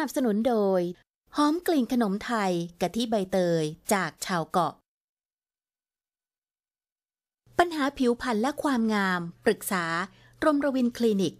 นับสนุนโดย หอมกลิ่นขนมไทยกะทิใบเตยจากชาวเกาะ ปัญหาผิวพรรณและความงาม ปรึกษารมรวินคลินิก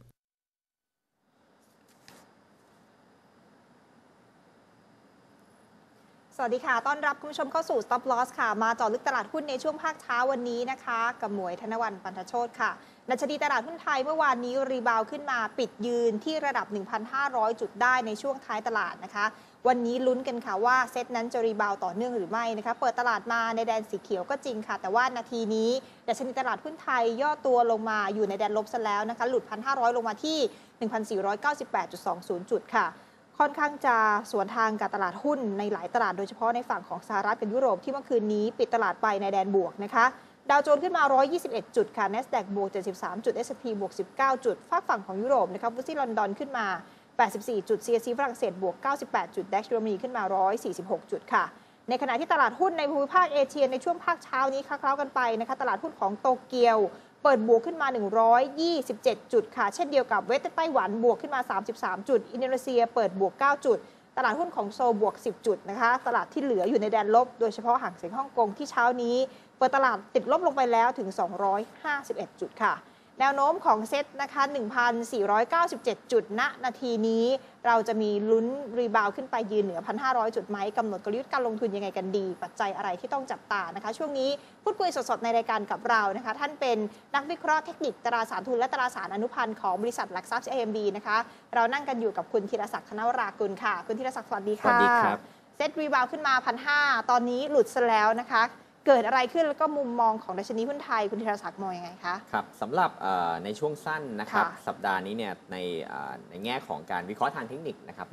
สวัสดีค่ะ ต้อนรับคุณผู้ชมเข้าสู่ Stop Loss ค่ะ มาจาะลึกตลาดหุ้นในช่วงภาคเช้าวันนี้นะคะ กับหมวยธนวันปันทโชตค่ะดัชนีตลาดหุ้นไทยเมื่อวานนี้รีบาวขึ้นมาปิดยืนที่ระดับ 1,500 จุดได้ในช่วงท้ายตลาดนะคะ วันนี้ลุ้นกันค่ะว่าเซตนั้นจะรีบาวต่อเนื่องหรือไม่นะคะ เปิดตลาดมาในแดนสีเขียวก็จริงค่ะ แต่ว่านาทีนี้ดัชนีตลาดหุ้นไทยย่อตัวลงมาอยู่ในแดนลบซะแล้วนะคะ หลุด 1,500 ลงมาที่ 1,498.20 จุดค่ะ ค่อนข้างจะสวนทางกับตลาดหุ้นในหลายตลาดโดยเฉพาะในฝั่งของสหรัฐกับยุโรปที่เมื่อคืนนี้ปิดตลาดไปในแดนบวกนะคะดาวโจนส์ขึ้นมา 121 จุดค่ะ NASDAQ บวก 73 จุด S&P บวก 19 จุดฝากฝั่งของยุโรปนะคะฟุตซี่ลอนดอนขึ้นมา 84 จุด CAC ฝรั่งเศสบวก 98 จุด DAX เยอรมนีขึ้นมา 146 จุดค่ะ ในขณะที่ตลาดหุ้นในภูมิภาคเอเชียในช่วงภาคเช้านี้คล้าๆกันไปนะคะตลาดหุ้นของโตเกียว เปิดบวกขึ้นมา 127 จุดค่ะ เช่นเดียวกับเวสต์ไต้หวันบวกขึ้นมา 33 จุด อินโดนีเซียเปิดบวก 9 จุด ตลาดหุ้นของโซบวก 10 จุดนะคะ ตลาดที่เหลืออยู่ในแดนลบ โดยเฉพาะห่างเสียงฮ่องกงที่เช้านี้ เปิดตลาดติดลบลงไปแล้วถึง 251 จุดค่ะ แนวโน้มของเซ็ตนะคะ 1,497 จุดณนาทีนี้ เราจะมีลุ้นรีบาวขึ้นไปยืนเหนือ 1,500 จุดไหมกำหนดกลยุทธ์การลงทุนยังไงกันดี ปัจจัยอะไรที่ต้องจับตานะคะ ช่วงนี้พูดคุยสดๆ ในรายการกับเรานะคะ ท่านเป็นนักวิเคราะห์เทคนิคตราสารทุนและตราสารอนุพันธ์ของบริษัทหลักทรัพย์ AMB นะคะ เรานั่งกันอยู่กับคุณธีรศักดิ์ธนวรากุลค่ะ คุณธีรศักดิ์สวัสดีค่ะสวัสดีครับเซ็ตรีบาวขึ้นมา 1,500 ตอนนี้หลุดซะแล้วนะคะ เกิดอะไรขึ้นแล้วก็มุมมองของดัชนีหุ้นไทยคุณธีรศักดิ์มองยังไงคะ ครับสำหรับเอ่อในช่วงสั้นนะครับค่ะสัปดาห์นี้เนี่ยในเอ่อในแง่ของการวิเคราะห์ทางเทคนิคนะครับ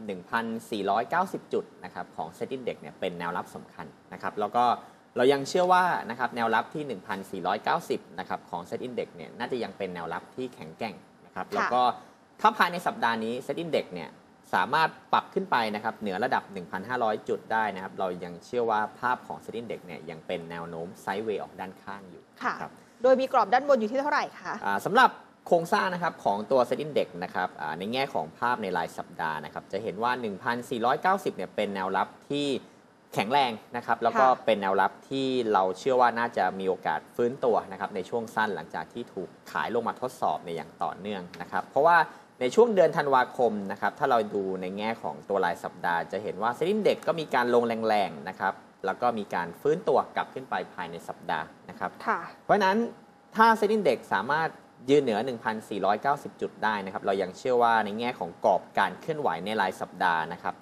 1,490 จุดนะครับของ Set Index เนี่ยเป็นแนวรับสำคัญนะครับแล้วก็เรายังเชื่อว่านะครับแนวรับที่ 1,490นะครับของ Set Index เนี่ยน่าจะยังเป็นแนวรับที่แข็งแกร่งนะครับแล้วก็ถ้าภายในสัปดาห์นี้ Set Index เนี่ย สามารถปรับขึ้นไปนะครับเหนือระดับ 1,500 จุดได้นะครับ เรายังเชื่อว่าภาพของ Set Index เนี่ยยังเป็นแนวโน้มไซด์เวย์ออกด้านข้างอยู่ค่ะครับโดยมีกรอบด้านบนอยู่ที่เท่าไหร่คะอ่าสำหรับโครงสร้างนะครับของตัว Set Index นะครับอ่าในแง่ของภาพในรายสัปดาห์นะครับจะเห็นว่า 1,490เนี่ยเป็นแนวรับที่แข็งแรงนะครับแล้วก็ค่ะเป็นแนวรับที่เราเชื่อว่าน่าจะมีโอกาสฟื้นตัวนะครับในช่วงสั้นหลังจากที่ถูกขายลงมาทดสอบในอย่างต่อเนื่องนะครับเพราะว่า ในช่วงเดือนธันวาคมนะครับถ้าเราดูในแง่ของตัวรายสัปดาห์จะเห็นว่า Set Index ก็มีการลงแรงๆนะครับแล้วก็มีการฟื้นตัวกลับขึ้นไปภายในสัปดาห์นะครับค่ะเพราะฉะนั้นถ้าเซ็นดินเด็กสามารถยืนเหนือ 1,490 จุดได้นะครับ เรายังเชื่อว่าในแง่ของกรอบการเคลื่อนไหวในรายสัปดาห์นะครับ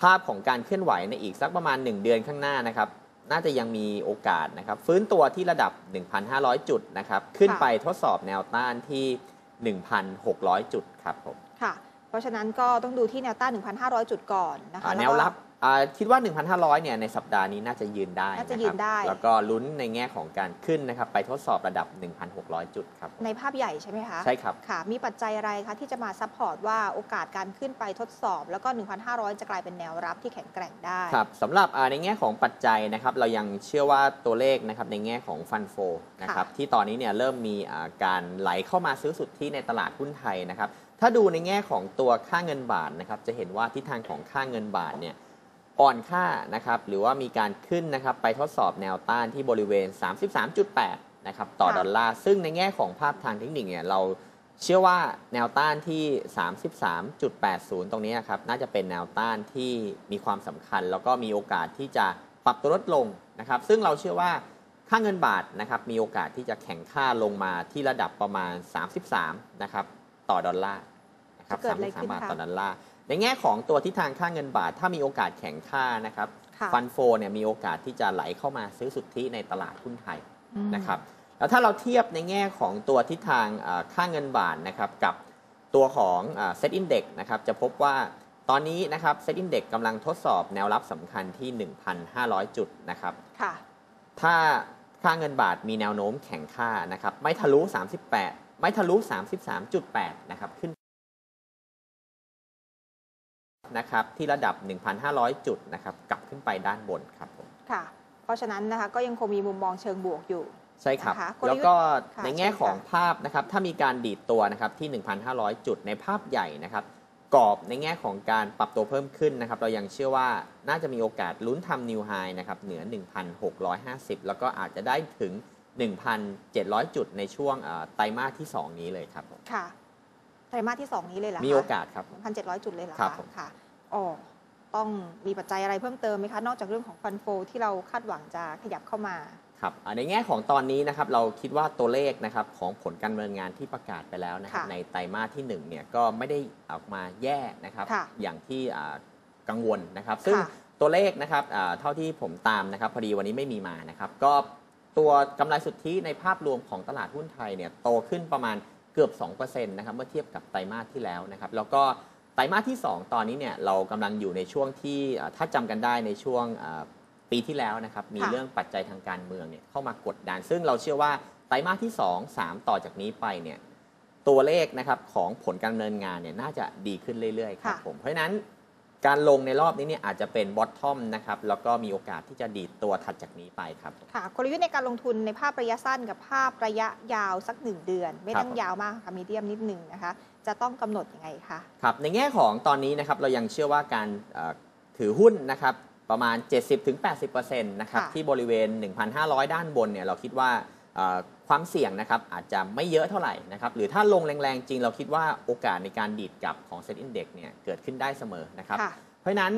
ภาพของการเคลื่อนไหวในอีกสักประมาณ 1 เดือนข้างหน้านะครับ น่าจะยังมีโอกาสนะครับ ฟื้นตัวที่ระดับ 1,500 จุดนะครับ ขึ้นไปทดสอบแนวต้านที่ 1,600 จุดครับผม ค่ะ เพราะฉะนั้นก็ต้องดูที่แนวต้าน 1,500 จุดก่อนนะคะอ่าล้แนก็วรับอ่า คิดว่า 1,500 เนี่ย ในสัปดาห์นี้น่าจะยืนได้น่าจะคยืรับนได้ แล้วก็ลุ้นในแง่ของการขึ้นนะครับ ไปทดสอบระดับ 1,600 จุดครับผมในภาพใหญ่ใช่ไหมคะ ใช่ครับ ค่ะ มีปัจจัยอะไรคะ ที่จะมาซัพพอร์ตว่าโอกาสการขึ้นไปทดสอบ แล้วก็ 1,500 จะกลายเป็นแนวรับที่แข็งแกร่งได้ ครับสำหรับอ่าในแง่ของปัจจัยนะครับ เรายังเชื่อว่าตัวเลขนะครับในแง่ของฟันโฟนะครับ ที่ตอนนี้เนี่ยเริ่มมีอ่าการไหลเข้ามาซื้อสุทธิในตลาดหุ้นไทยนะครับ ถ้าดูในแง่ของตัวค่าเงินบาทนะครับ จะเห็นว่าทิศทางของค่าเงินบาทเนี่ย อ่อนค่านะครับหรือว่ามีการขึ้นนะครับไปทดสอบแนวต้านที่บริเวณ 33.8นะครับต่อค่ะดอลลาร์ซึ่งในแง่ของภาพทางเทคนิคเนี่ยเราเชื่อว่าแนวต้านที่ 33.80 ตรงนี้ครับน่าจะเป็นแนวต้านที่มีความสำคัญ แล้วก็มีโอกาสที่จะปรับตัวลดลงนะครับ ซึ่งเราเชื่อว่าค่าเงินบาทนะครับมีโอกาสที่จะแข็งค่าลงมาที่ระดับประมาณ 33 นะครับ ต่อดอลลาร์นะครับจะเกิดอะไรขึ้น33บาทคะต่อดอลลาร์ ในแง่ของตัวทิศทางค่าเงินบาท ถ้ามีโอกาสแข็งค่านะครับค่ะฟันโฟเนี่ยมีโอกาสที่จะไหลเข้ามาซื้อสุทธิในตลาดหุ้นไทยอืมนะครับแล้วถ้าเราเทียบในแง่ของตัวทิศทางอ่าค่าเงินบาทนะครับกับตัวของเซตอินเด็กนะครับจะพบว่าตอนนี้นะครับเซตอินเด็กกำลังทดสอบแนวรับสำคัญที่ 1,500 จุดนะครับค่ะถ้าค่าเงินบาทมีแนวโน้มแข็งค่านะครับไม่ทะลุ 38 ไม่ทะลุ 33.8 นะครับขึ้น นะครับที่ระดับ 1,500 จุดนะครับกลับขึ้นไปด้านบนครับผมค่ะ เพราะฉะนั้นนะคะก็ยังคงมีมุมมองเชิงบวกอยู่ ใช่ครับ นะคะกลยุทธ์แล้วก็ค่ะในแง่เชิญค่ะของภาพนะครับถ้ามีการดีดตัวนะครับที่ 1,500 จุดในภาพใหญ่นะครับกรอบในแง่ของการปรับตัวเพิ่มขึ้นนะครับเรายังเชื่อว่าน่าจะมีโอกาสลุ้นทำนิวไฮนะครับเหนือ 1,650 แล้วก็อาจจะได้ถึง 1,700 จุดในช่วงเอ่อไตรมาสที่ 2 นี้เลยครับผม ค่ะ ไตรมาสที่ 2 นี้เลยเหรอคะมีโอกาสครับผม1,700 จุดเลยเหรอครัคะบผม ค่ะอ๋อต้องมีปัจจัยอะไรเพิ่มเติมไหมคะนอกจากเรื่องของฟันโฟที่เราคาดหวังจะขยับเข้ามา ครับอ่าในแง่ของตอนนี้นะครับเราคิดว่าตัวเลขนะครับของผลการดำเนินงานที่ประกาศไปแล้วนะครับค่ะในไตรมาสที่1เนี่ยก็ไม่ได้ออกมาแย่นะครับค่ะอย่างที่อ่ากังวลนะครับ ซึ่งค่ะตัวเลขนะครับอ่าเท่าที่ผมตามนะครับพอดีวันนี้ไม่มีมานะครับก็ตัวกำไรสุทธิในภาพรวมของตลาดหุ้นไทยเนี่ยโตขึ้นประมาณ เกือบ 2%นะครับเมื่อเทียบกับไตรมาสที่แล้วนะครับ แล้วก็ไตรมาสที่ 2 ตอนนี้เนี่ยเรากำลังอยู่ในช่วงที่อ่าถ้าจำกันได้ในช่วงอ่าปีที่แล้วนะครับมีค่ะเรื่องปัจจัยทางการเมืองเนี่ยเข้ามากดดัน ซึ่งเราเชื่อว่าไตรมาสที่ 2 3 ต่อจากนี้ไปเนี่ยตัวเลขนะครับของผลการดำเนินงานเนี่ยน่าจะดีขึ้นเรื่อยๆครับค่ะผมเพราะฉะนั้น การลงในรอบนี้เนี่ยอาจจะเป็นบอททอมนะครับแล้วก็มีโอกาสที่จะดีดตัวถัดจากนี้ไปครับ ค่ะกลยุทธ์ในการลงทุนในภาพระยะสั้นกับภาพระยะยาวสักหนึ่งเดือน ไม่ครับต้องยาวมากค่ะมีเดียมนิดหนึ่งนะคะ จะต้องกำหนดยังไงคะครับในแง่ของตอนนี้นะครับเรายังเชื่อว่าการเอ่อถือหุ้นนะครับประมาณ 70-80%นะครับค่ะที่บริเวณ 1,500 ด้านบนเนี่ยเราคิดว่าเอ่อ ความเสี่ยงนะครับอาจจะไม่เยอะเท่าไหร่นะครับหรือถ้าลงแรงๆ จริงเราคิดว่าโอกาสในการดีดกลับของ Set Index เนี่ยเกิดขึ้นได้เสมอนะครับค่ะเพราะฉะนั้น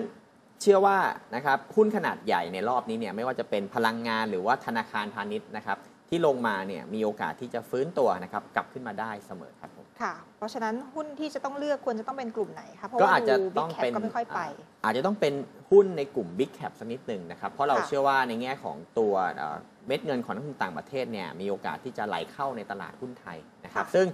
เชื่อว่านะครับหุ้นขนาดใหญ่ในรอบนี้เนี่ยไม่ว่าจะเป็นพลังงานหรือว่าธนาคารพาณิชย์นะครับที่ลงมาเนี่ยมีโอกาสที่จะฟื้นตัวนะครับกลับขึ้นมาได้เสมอครับผม ค่ะ เพราะฉะนั้นหุ้นที่จะต้องเลือกควรจะต้องเป็นกลุ่มไหนคะเพราะก็ว่าอาจจะดูต้องบิ๊กแคปเป็นก็ไม่ค่อยไปาอาจจะต้องเป็นหุ้นในกลุ่ม Big Cap สักนิดหนึ่งนะครับ เพราะเราค่ะ เชื่อว่าในแง่ของตัวเอ่อเม็ดเงินของนักลงทุนต่างประเทศเนี่ยมีโอกาสที่จะไหลเข้าในตลาดหุ้นไทยนะครับ ซึ่ง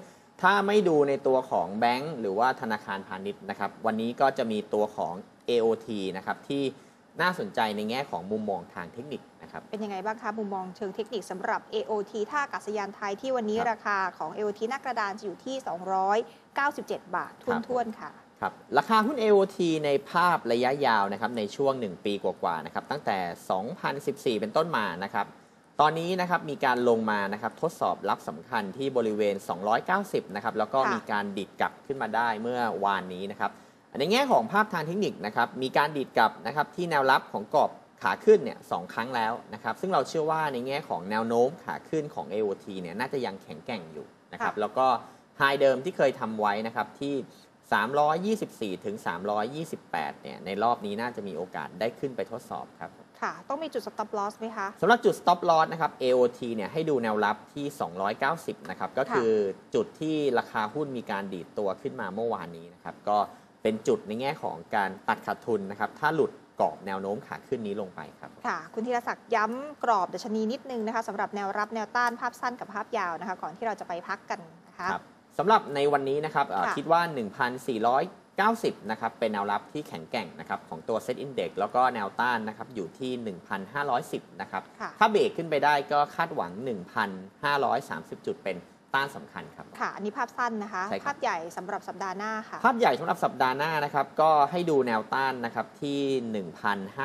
ถ้าไม่ดูในตัวของแบงก์หรือว่าธนาคารพาณิชย์นะครับ วันนี้ก็จะมีตัวของ AOT นะครับที่ น่าสนใจในแง่ของมุมมองทางเทคนิคนะครับ เป็นยังไงบ้างคะมุมมองเชิงเทคนิคสำหรับ AOT ท่าอากาศยานไทยที่วันนี้ครับราคาของ AOT หน้ากระดานจะอยู่ที่ 297 บาททครับวนๆค่ะครับราคาหุ้น AOT ในภาพระยะยาวนะครับในช่วง 1 ปีกว่าๆนะครับตั้งแต่ 2014 เป็นต้นมานะครับตอนนี้นะครับมีการลงมานะครับทดสอบรับสำคัญที่บริเวณ 290 นะครับแล้วก็ค่ะมีการดิดกลับขึ้นมาได้เมื่อวานนี้นะครับ ในแง่ของภาพทางเทคนิคนะครับมีการดิดกลับนะครับที่แนวรับของกรอบขาขึ้นเนี่ยสองครั้งแล้วนะครับซึ่งเราเชื่อว่าในแง่ของแนวโน้มขาขึ้นของ AOT เนี่ยน่าจะยังแข็งแกร่งอยู่นะครับค่ะแล้วก็ไฮเดิมที่เคยทำไว้นะครับที่ 324 ถึง 328 เนี่ยในรอบนี้น่าจะมีโอกาสได้ขึ้นไปทดสอบครับค่ะ ต้องมีจุด stop loss ไหมคะสำหรับจุด stop loss นะครับ AOT เนี่ยให้ดูแนวรับที่ 290 นะครับก็คือจุดที่ราคาหุ้นมีการดีดตัวขึ้นมาเมื่อวานนี้นะครับก็ เป็นจุดในแง่ของการตัดขาดทุนนะครับ ถ้าหลุดกรอบแนวโน้มขาขึ้นนี้ลงไปครับ ค่ะ คุณธีรศักดิ์ย้ำกรอบดัชนีนิดนึงนะคะสำหรับแนวรับแนวต้านภาพสั้นกับภาพยาวนะคะ ก่อนที่เราจะไปพักกันนะคะครับสำหรับในวันนี้นะครับเอ่อค่ะคิดว่า 1,490 นะครับ เป็นแนวรับที่แข็งแกร่งนะครับ ของตัว Set Index แล้วก็แนวต้านนะครับ อยู่ที่ 1,510 นะครับค่ะถ้าเบรกขึ้นไปได้ก็คาดหวัง 1,530 จุดเป็น ต้านสำคัญครับค่ะอันนี้ภาพสั้นนะคะใช่ครับภาพใหญ่สำหรับสัปดาห์หน้าค่ะ ภาพใหญ่สำหรับสัปดาห์หน้านะครับก็ให้ดูแนวต้านนะครับที่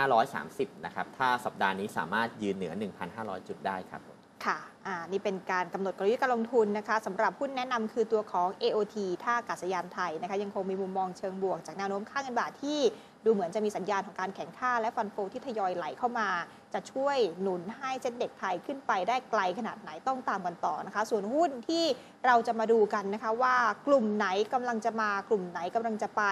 1,530 นะครับ ถ้าสัปดาห์นี้สามารถยืนเหนือ 1,500 จุดได้ครับผมค่ะ อ่านี่เป็นการกำหนดกลยุทธ์การลงทุนนะคะสำหรับหุ้นแนะนำคือตัวของ AOT ท่าอากาศยานไทยนะคะยังคงมีมุมมองเชิงบวกจากแนวโน้มค่าเงินบาทที่ดูเหมือนจะมีสัญญาณของการแข่งค่าและฟันโฟที่ทยอยไหลเข้ามา จะช่วยหนุนให้เซ็ตเด็กไทยขึ้นไปได้ไกลขนาดไหนต้องตามกันต่อนะคะ ส่วนหุ้นที่เราจะมาดูกันนะคะว่ากลุ่มไหนกำลังจะมากลุ่มไหนกำลังจะไป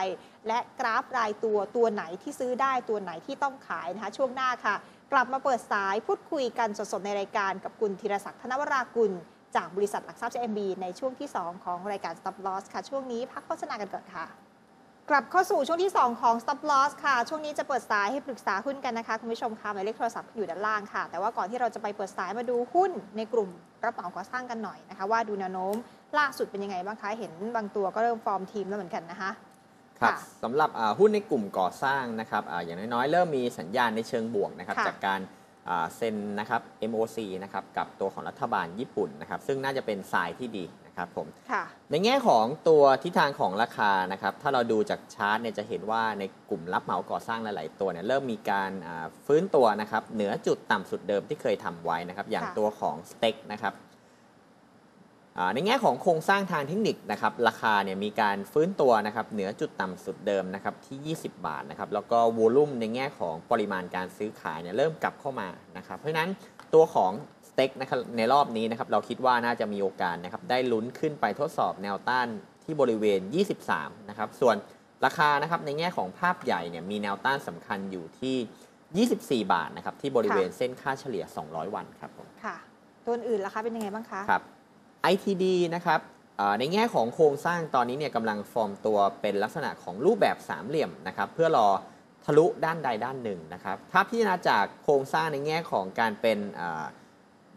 และกราฟรายตัวตัวไหนที่ซื้อได้ตัวไหนที่ต้องขายนะคะช่วงหน้าค่ะ กลับมาเปิดสายพูดคุยกันสดๆ ในรายการกับคุณธีรศักดิ์ธนวรากุล จากบริษัทหลักทรัพย์ JMB ในช่วงที่ 2 ของรายการ Stop Loss ค่ะ ช่วงนี้พักโฆษณากันก่อนค่ะ กลับเข้าสู่ช่วงที่ 2 ของ Stop Loss ค่ะ ช่วงนี้จะเปิดสายให้ปรึกษาหุ้นกันนะคะ คุณผู้ชมค่ะหมายเลขโทรศัพท์อยู่ด้านล่างค่ะ แต่ว่าก่อนที่เราจะไปเปิดสายมาดูหุ้นในกลุ่มรับเหมาก่อสร้างกันหน่อยนะคะ ว่าดูแนวโน้มล่าสุดเป็นยังไงบ้างคะเห็นบางตัวก็เริ่มฟอร์มทีมแล้วเหมือนกันนะคะ ครับค่ะสำหรับอ่าหุ้นในกลุ่มก่อสร้างนะครับอาอย่างน้อยๆ เริ่มมีสัญญาณในเชิงบวกนะครับค่ะจากการอ่าเซ็นนะครับ MOC นะครับกับตัวของรัฐบาลญี่ปุ่นนะครับซึ่งน่าจะเป็นสายที่ดีนะครับผมค่ะในแง่ของตัวทิศทางของราคานะครับถ้าเราดูจากชาร์ตเนี่ยจะเห็นว่าในกลุ่มรับเหมาก่อสร้างหลาย ๆ ตัวเนี่ยเริ่มมีการอ่าฟื้นตัวนะครับเหนือจุดต่ำสุดเดิมที่เคยทำไว้นะครับอย่างค่ะตัวของสเต็กนะครับอ่า ในแง่ของโครงสร้างทางเทคนิคนะครับราคาเนี่ยมีการฟื้นตัวนะครับเหนือจุดต่ำสุดเดิมนะครับที่ 20 บาทนะครับแล้วก็วอลุ่มในแง่ของปริมาณการซื้อขายเนี่ยเริ่มกลับเข้ามานะครับเพราะฉะนั้นตัวของสเต็กนะครับในรอบนี้นะครับเราคิดว่าน่าจะมีโอกาสนะครับได้ลุ้นขึ้นไปทดสอบแนวต้านที่บริเวณ 23 นะครับส่วนราคานะครับในแง่ของภาพใหญ่เนี่ยมีแนวต้านสำคัญอยู่ที่ 24 บาทนะครับที่บริเวณเส้นค่าเฉลี่ย 200 วันครับผมค่ะตัวอื่นล่ะคะเป็นยังไงบ้างคะครับ ITD นะครับในแง่ของโครงสร้างตอนนี้เนี่ยกำลังฟอร์มตัวเป็นลักษณะของรูปแบบสามเหลี่ยมนะครับเพื่อรอทะลุด้านใดด้านหนึ่งนะครับถ้าพิจารณาจากโครงสร้างในแง่ของการเป็น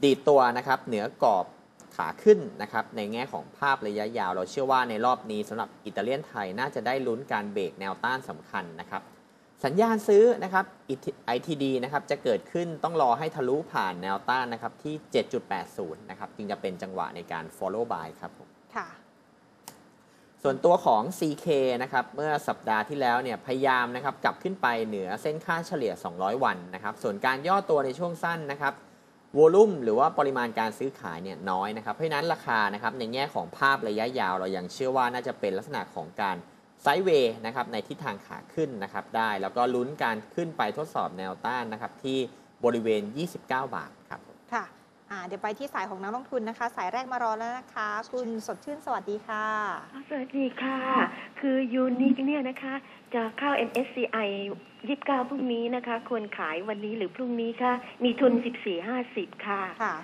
ดีดตัวนะครับเหนือกรอบขาขึ้นนะครับในแง่ของภาพระยะยาว เราเชื่อว่าในรอบนี้สำหรับอิตาเลียนไทยน่าจะได้ลุ้นการเบรกแนวต้านสำคัญนะครับ สัญญาณซื้อนะครับ ITD นะครับจะเกิดขึ้นต้องรอให้ทะลุผ่านแนวต้านนะครับที่ 7.80 นะครับจึงจะเป็นจังหวะในการ follow buy ครับผมค่ะส่วนตัวของ CK นะครับเมื่อสัปดาห์ที่แล้วเนี่ยพยายามนะครับกลับขึ้นไปเหนือเส้นค่าเฉลี่ย 200 วันนะครับส่วนการย่อตัวในช่วงสั้นนะครับวอลุ่มหรือว่าปริมาณการซื้อขายเนี่ยน้อยนะครับเพราะฉะนั้นราคานะครับในแง่ของภาพระยะยาวเรายังเชื่อว่าน่าจะเป็นลักษณะของการ ไซด์เวย์นะครับในทิศทางขาขึ้นนะครับได้ แล้วก็ลุ้นการขึ้นไปทดสอบแนวต้านนะครับที่บริเวณ 29 บาทครับผมค่ะอ่าเดี๋ยวไปที่สายของนักลงทุนนะคะ สายแรกมารอแล้วนะคะ คุณสดชื่นสวัสดีค่ะ สวัสดีค่ะ คือยูนิคเนี่ยนะคะ จะเข้า MSCI 29 พรุ่งนี้นะคะ ควรขายวันนี้หรือพรุ่งนี้คะมีทุน 14.50 ค่ะค่ะ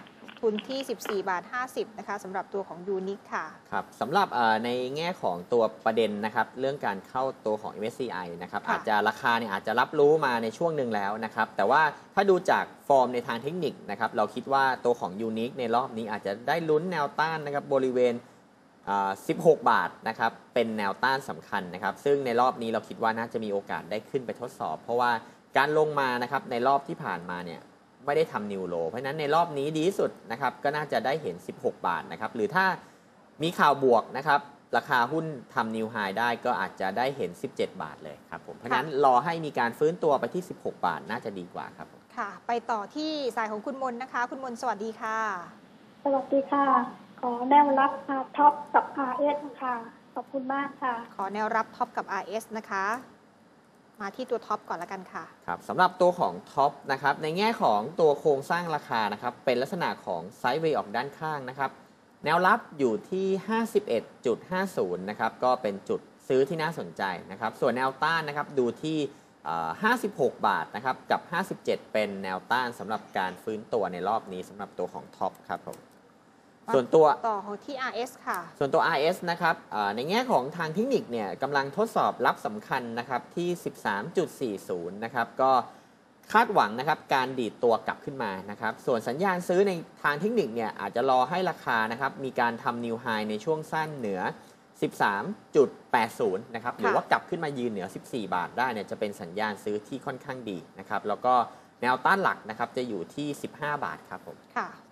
ทุนที่ 14 บาท 50 นะคะสำหรับตัวของยูนิคค่ะ ครับสำหรับเอ่อในแง่ของตัวประเด็นนะครับเรื่องการเข้าตัวของ MSCI นะครับค่ะอาจจะราคาเนี่ยอาจจะรับรู้มาในช่วงหนึ่งแล้วนะครับแต่ว่าถ้าดูจากฟอร์มในทางเทคนิคนะครับเราคิดว่าตัวของ Unique ในรอบนี้อาจจะได้ลุ้นแนวต้านนะครับบริเวณอ่า16 บาทนะครับ เป็นแนวต้านสำคัญนะครับ ซึ่งในรอบนี้เราคิดว่าน่าจะมีโอกาสได้ขึ้นไปทดสอบ เพราะว่าการลงมานะครับในรอบที่ผ่านมาเนี่ย ไม่ได้ทำนิวโลเพราะฉะนั้นในรอบนี้ดีที่สุดนะครับก็น่าจะได้เห็น 16 บาทนะครับหรือถ้ามีข่าวบวกนะครับราคาหุ้นทำนิวไฮได้ก็อาจจะได้เห็น 17 บาทเลยครับผมเพราะฉะนั้นรอให้มีการฟื้นตัวไปที่ 16 บาทน่าจะดีกว่าครับผมค่ะ ไปต่อที่สายของคุณมนนะคะ คุณมนสวัสดีค่ะ สวัสดีค่ะ ขอแนวรับค่ะท็อปกับ RS ค่ะ ขอบคุณมากค่ะ ขอแนวรับท็อปกับ RS นะคะ มาที่ตัวท็อปก่อนละกันค่ะครับสำหรับตัวของท็อปนะครับในแง่ของตัวโครงสร้างราคานะครับเป็นลักษณะของไซด์เวย์ออกด้านข้างนะครับแนวรับอยู่ที่ 51.50 นะครับก็เป็นจุดซื้อที่น่าสนใจนะครับส่วนแนวต้านนะครับดูที่56 บาทนะครับกับ 57 เป็นแนวต้านสำหรับการฟื้นตัวในรอบนี้สำหรับตัวของท็อปครับผม ส่วนตัวต่อของที่ RS ค่ะ ส่วนตัว RS นะครับอ่าในแง่ของทางเทคนิคเนี่ยกำลังทดสอบรับสำคัญนะครับที่ 13.40 นะครับก็คาดหวังนะครับการดีดตัวกลับขึ้นมานะครับ ส่วนสัญญาณซื้อในทางเทคนิคเนี่ยอาจจะรอให้ราคานะครับมีการทำนิวไฮในช่วงสั้นเหนือ 13.80 นะครับหรือว่ากลับขึ้นมายืนเหนือ 14 บาทได้เนี่ยจะเป็นสัญญาณซื้อที่ค่อนข้างดีนะครับแล้วก็แนวต้านหลักนะครับจะอยู่ที่ 15 บาทครับผมค่ะเอ่อ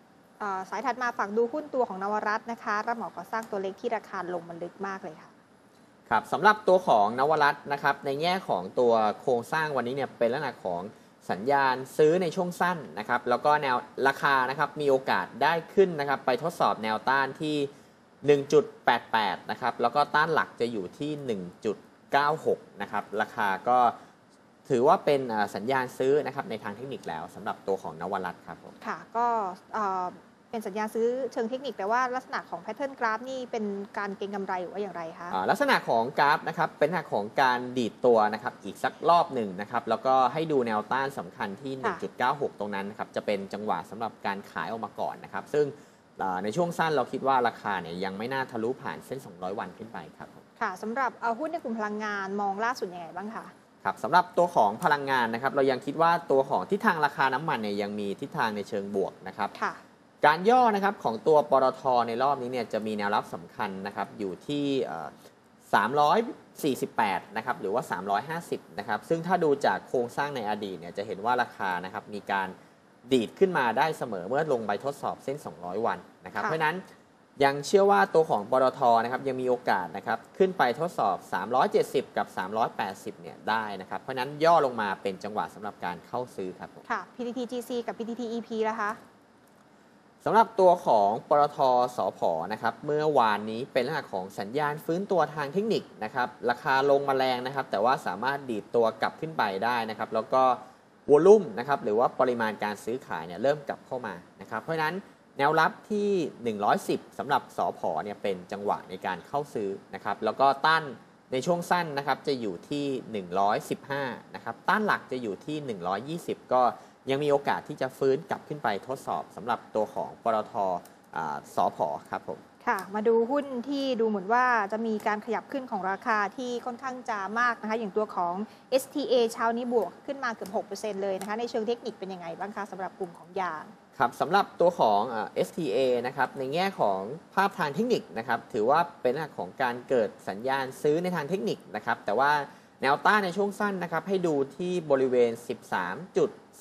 สายถัดมาฝากดูหุ้นตัวของนวรัตน์นะคะ รับเหมาก่อสร้างตัวเล็กที่ราคาลงมันลึกมากเลยค่ะครับสำหรับตัวของนวรัตน์นะครับในแง่ของตัวโครงสร้างวันนี้เนี่ยเป็นลักษณะของสัญญาณซื้อในช่วงสั้นนะครับ แล้วก็แนวราคานะครับมีโอกาสได้ขึ้นนะครับ ไปทดสอบแนวต้านที่ 1.88 นะครับ แล้วก็ต้านหลักจะอยู่ที่ 1.96 นะครับ ราคาก็ถือว่าเป็นอ่าสัญญาณซื้อนะครับในทางเทคนิคแล้วสำหรับตัวของนวรัตน์ครับผมค่ะก็ เอ่อเป็นสัญญาณซื้อเชิงเทคนิค แต่ว่าลักษณะของแพทเทิร์นกราฟนี่เป็นการเก็งกำไรหรือว่าอย่างไรคะอ่าลักษณะของกราฟนะครับเป็นลักษณะของการดีดตัวนะครับอีกสักรอบหนึ่งนะครับแล้วก็ให้ดูแนวต้านสำคัญที่ค่ะ1.96 ตรงนั้นนะครับจะเป็นจังหวะสำหรับการขายออกมาก่อนนะครับซึ่งอ่าในช่วงสั้นเราคิดว่าราคาเนี่ยยังไม่น่าทะลุผ่านเส้น 200 วันขึ้นไปครับผมค่ะสำหรับเอาหุ้นในกลุ่มพลังงานมองล่าสุดยังไงบ้างคะครับสำหรับตัวของพลังงานนะครับเรายังคิดว่าตัวของทิศทางราคาน้ำมันเนี่ยยังมีทิศทางในเชิงบวกนะครับค่ะ การย่อนะครับของตัวปตทในรอบนี้เนี่ยจะมีแนวรับสำคัญนะครับอยู่ที่เอ่อ348นะครับหรือว่า 350นะครับซึ่งถ้าดูจากโครงสร้างในอดีตเนี่ยจะเห็นว่าราคานะครับมีการดีดขึ้นมาได้เสมอเมื่อลงไปทดสอบเส้น 200 วันนะครับค่ะเพราะฉะนั้นยังเชื่อว่าตัวของปตทนะครับยังมีโอกาสนะครับขึ้นไปทดสอบ 370 กับ 380 เนี่ยได้นะครับ เพราะฉะนั้นย่อลงมาเป็นจังหวะสำหรับการเข้าซื้อครับผมค่ะ PTT GC กับ PTT EP นะคะ สำหรับตัวของปตทสพนะครับเมื่อวานนี้เป็นลักษณะของสัญญาณฟื้นตัวทางเทคนิคนะครับราคาลงมาแรงนะครับ แต่ว่าสามารถดีดตัวกลับขึ้นไปได้นะครับ แล้วก็วอลุ่มนะครับหรือว่าปริมาณการซื้อขายเนี่ยเริ่มกลับเข้ามานะครับ เพราะฉะนั้นแนวรับที่ 110สำหรับสอพอเนี่ยเป็นจังหวะในการเข้าซื้อนะครับแล้วก็ต้านในช่วงสั้นนะครับจะอยู่ที่ 115นะครับต้านหลักจะอยู่ที่ 120 ก็ ยังมีโอกาสที่จะฟื้นกลับขึ้นไปทดสอบสำหรับตัวของปตทอ่าสอพอครับผมค่ะ มาดูหุ้นที่ดูเหมือนว่าจะมีการขยับขึ้นของราคาที่ค่อนข้างจะมากนะคะ อย่างตัวของ STA เช้านี้บวกขึ้นมาเกือบ 6%เลยนะคะ ในเชิงเทคนิคเป็นยังไงบ้างคะสำหรับกลุ่มของยางครับสำหรับตัวของอ่า STA นะครับในแง่ของภาพทางเทคนิคนะครับถือว่าเป็นลักษณะของการเกิดสัญญาณซื้อในทางเทคนิคนะครับแต่ว่าแนวต้านในช่วงสั้นนะครับให้ดูที่บริเวณ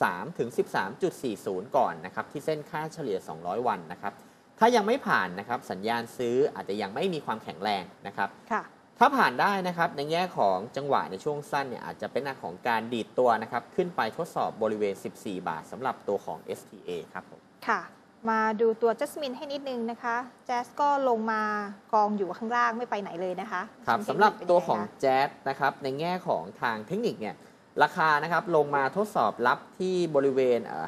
13.3ถึง 13.40 ก่อนนะครับที่เส้นค่าเฉลี่ย 200 วันนะครับถ้ายังไม่ผ่านนะครับสัญญาณซื้ออาจจะยังไม่มีความแข็งแรงนะครับค่ะถ้าผ่านได้นะครับในแง่ของจังหวะในช่วงสั้นเนี่ยอาจจะเป็นลักษณะของการดีดตัวนะครับขึ้นไปทดสอบบริเวณ 14 บาทสำหรับตัวของ STA ครับผมค่ะมาดูตัว Jasmine ให้นิดนึงนะคะแจสก็ลงมากองอยู่ข้างล่างไม่ไปไหนเลยนะคะ ครับเชิสำหรับเทคนิคตัวเป็นของยังไงคะแจ๊สนะครับในแง่ของทางเทคนิคเนี่ย ราคานะครับลงมาทดสอบรับที่บริเวณเอ่อ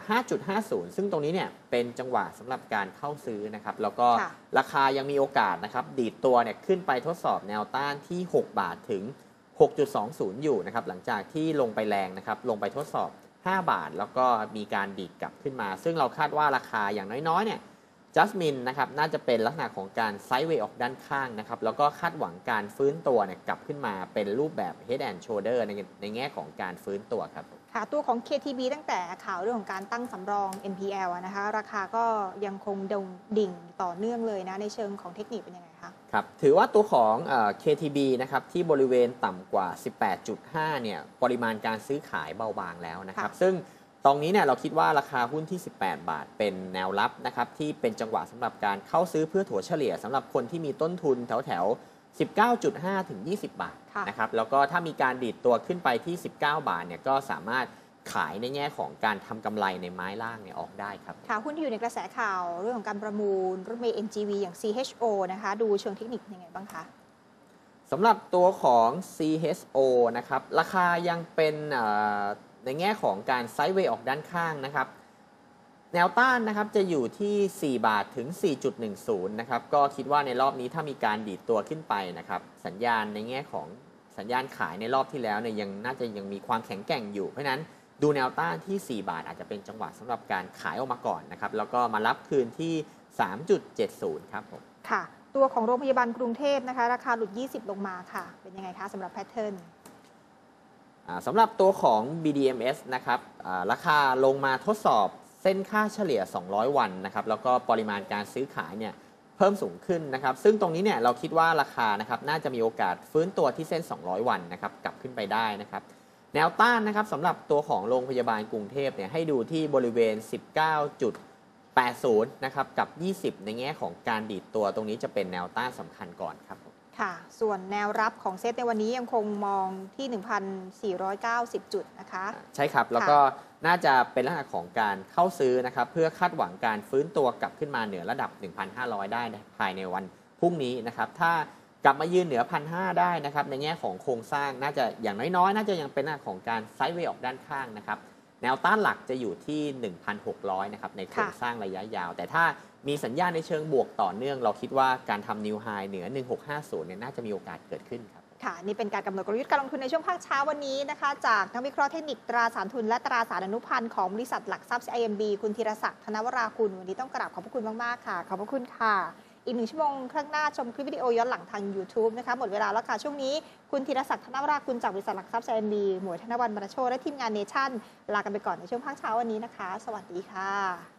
5.50 ซึ่งตรงนี้เนี่ยเป็นจังหวะสำหรับการเข้าซื้อนะครับ แล้วก็ค่ะราคายังมีโอกาสนะครับ ดีดตัวเนี่ยขึ้นไปทดสอบแนวต้านที่ 6 บาทถึง 6.20 อยู่นะครับ หลังจากที่ลงไปแรงนะครับ ลงไปทดสอบ 5 บาท แล้วก็มีการดีดกลับขึ้นมา ซึ่งเราคาดว่าราคาอย่างน้อยๆเนี่ย จัสมินนะครับน่าจะเป็นลักษณะของการไซด์เวย์ออกด้านข้างนะครับแล้วก็คาดหวังการฟื้นตัวเนี่ยกลับขึ้นมาเป็นรูปแบบ Head and Shoulder ในในแง่ของการฟื้นตัวครับค่ะตัวของ KTB ตั้งแต่ข่าวเรื่องของการตั้งสำรอง NPL อะนะคะราคาก็ยังคงดงดิ่งต่อเนื่องเลยนะในเชิงของเทคนิคเป็นยังไงคะครับถือว่าตัวของเอ่อ KTB นะครับที่บริเวณต่ำกว่า 18.5 เนี่ยปริมาณการซื้อขายเบาบางแล้วนะครับค่ะซึ่ง ตรงนี้เนี่ยเราคิดว่าราคาหุ้นที่ 18 บาท เป็นแนวรับนะครับที่เป็นจังหวะสำหรับการเข้าซื้อเพื่อถัวเฉลี่ยสำหรับคนที่มีต้นทุนแถวแถวๆ19.5 ถึง 20 บาทค่ะนะครับแล้วก็ถ้ามีการดีดตัวขึ้นไปที่ 19 บาทเนี่ยก็สามารถขายในแง่ของการทำกำไรในไม้ล่างเนี่ยออกได้ครับค่ะหุ้นที่อยู่ในกระแสข่าวเรื่องของการประมูลรถเมล์ NGV อย่าง CHO นะคะดูเชิงเทคนิคเป็นยังไงบ้างคะสำหรับตัวของ CHO นะครับราคายังเป็นเอ่อ ในแง่ของการไซด์เวย์ออกด้านข้างนะครับแนวต้านนะครับจะอยู่ที่ 4 บาทถึง 4.10 นะครับ ก็คิดว่าในรอบนี้ถ้ามีการดีดตัวขึ้นไปนะครับ สัญญาณในแง่ของสัญญาณขายในรอบที่แล้วเนี่ยยังน่าจะยังมีความแข็งแกร่งอยู่ เพราะนั้นดูแนวต้านที่ 4 บาทอาจจะเป็นจังหวะสำหรับการขายออกมาก่อนนะครับ แล้วก็มารับคืนที่ 3.70 ครับผมค่ะ ตัวของโรงพยาบาลกรุงเทพนะคะ ราคาหลุด 20 ลงมาค่ะ เป็นยังไงคะสำหรับแพทเทิร์น สำหรับตัวของ BDMs นะครับราคาลงมาทดสอบเส้นค่าเฉลี่ย 200 วันนะครับแล้วก็ปริมาณการซื้อขายเนี่ยเพิ่มสูงขึ้นนะครับ ซึ่งตรงนี้เนี่ยเราคิดว่าราคานะครับน่าจะมีโอกาสฟื้นตัวที่เส้น 200 วันนะครับกลับขึ้นไปได้นะครับ แนวต้านนะครับสำหรับตัวของโรงพยาบาลกรุงเทพเนี่ยให้ดูที่บริเวณ 19.80 นะครับกับ 20 ในแง่ของการดีดตัวตรงนี้จะเป็นแนวต้านสำคัญก่อนครับผม ค่ะ ส่วนแนวรับของเซตในวันนี้ยังคงมองที่ 1,490 จุดนะคะ ใช่ครับ แล้วก็น่าจะเป็นลักษณะของการเข้าซื้อนะครับ เพื่อคาดหวังการฟื้นตัวกลับขึ้นมาเหนือระดับ 1,500 ได้นะภายในวันพรุ่งนี้นะครับ ถ้ากลับมายืนเหนือ 1,500 ได้นะครับ ในแง่ของโครงสร้างน่าจะอย่างน้อยๆ น่าจะยังเป็นลักษณะของการไซด์เวย์ออกด้านข้างนะครับ แนวต้านหลักจะอยู่ที่ 1,600 นะครับในโครงสร้างระยะยาว แต่ถ้า มีสัญญาณในเชิงบวกต่อเนื่อง เราคิดว่าการทำนิวไฮเหนือ 1650 เนี่ยน่าจะมีโอกาสเกิดขึ้นครับค่ะนี่เป็นการกำหนดกลยุทธ์การลงทุนในช่วงภาคเช้าวันนี้นะคะจากนักวิเคราะห์เทคนิคตราสารทุนและตราสารอนุพันธ์ของบริษัทหลักทรัพย์ IMB คุณธีรศักดิ์ธนวราคุณ วันนี้ต้องกราบขอบพระคุณมาก ๆ ค่ะ ขอบพระคุณค่ะ อีกหนึ่งชั่วโมงข้างหน้าชมคลิปวิดีโอย้อนหลังทาง YouTube นะคะหมดเวลาแล้วค่ะช่วงนี้คุณธีรศักดิ์ธนวราคุณจากบริษัทหลักทรัพย์ IMB หมวยธนวันบรรโชและทีมงานเนชั่นลากันไปก่อนในช่วงภาคเช้าวันนี้นะคะ สวัสดีค่ะ